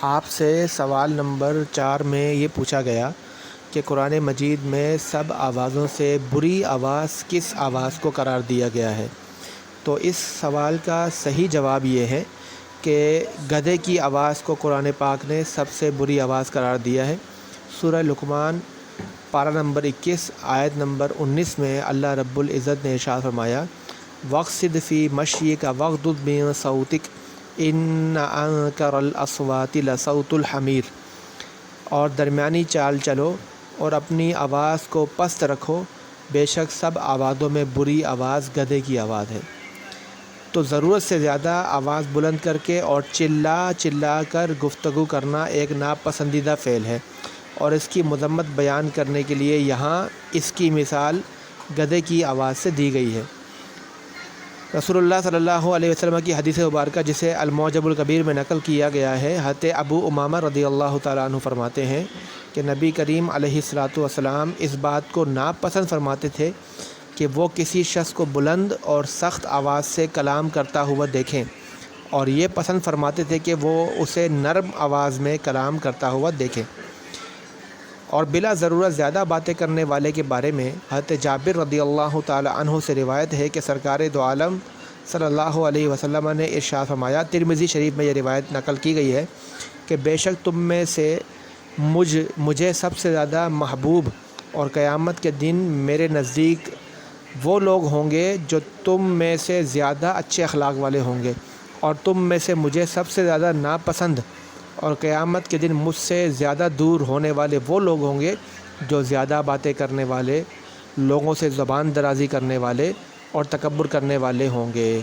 آپ سے سوال نمبر چار میں یہ پوچھا گیا کہ قرآن مجید میں سب آوازوں سے بری آواز کس آواز کو قرار دیا گیا ہے؟ تو اس سوال کا صحیح جواب یہ ہے کہ گدھے کی آواز کو قرآن پاک نے سب سے بری آواز قرار دیا ہے۔ سورہ لقمان، پارہ نمبر اکیس، آیت نمبر انیس میں اللہ رب العزت نے ارشاد فرمایا وقصد فی مشی کا وقت بین صوتک۔ ان انکر الاصوات لصوت الحمیر اور درمیانی چال چلو اور اپنی آواز کو پست رکھو۔ بے شک سب آوازوں میں بری آواز، گدھے کی آواز ہے۔ تو ضرورت سے زیادہ آواز بلند کر کے اور چلا چلا کر گفتگو کرنا ایک ناپسندیدہ فعل ہے۔ اور اس کی مذمت بیان کرنے کے لیے یہاں اس کی مثال گدھے کی آواز سے دی گئی ہے۔ رسول اللہ صلی اللہ علیہ وسلم کی حدیث مبارکہ جسے المعجب الکبیر میں نقل کیا گیا ہے حت ابو امامہ رضی اللہ تعالیٰ عنہ فرماتے ہیں کہ نبی کریم علیہ الصلاۃ والسلام اس بات کو ناپسند فرماتے تھے کہ وہ کسی شخص کو بلند اور سخت آواز سے کلام کرتا ہوا دیکھیں اور یہ پسند فرماتے تھے کہ وہ اسے نرم آواز میں کلام کرتا ہوا دیکھیں۔ اور بلا ضرورت زیادہ باتیں کرنے والے کے بارے میں حضرت جابر رضی اللہ تعالی عنہ سے روایت ہے کہ سرکار دو عالم صلی اللہ علیہ وسلم نے ارشاد فرمایا ترمزی شریف میں یہ روایت نقل کی گئی ہے کہ بے شک تم میں سے مجھ، مجھے سب سے زیادہ محبوب اور قیامت کے دن میرے نزدیک وہ لوگ ہوں گے جو تم میں سے زیادہ اچھے اخلاق والے ہوں گے اور تم میں سے مجھے سب سے زیادہ ناپسند اور قیامت کے دن مجھ سے زیادہ دور ہونے والے وہ لوگ ہوں گے جو زیادہ باتیں کرنے والے، لوگوں سے زبان درازی کرنے والے اور تکبر کرنے والے ہوں گے۔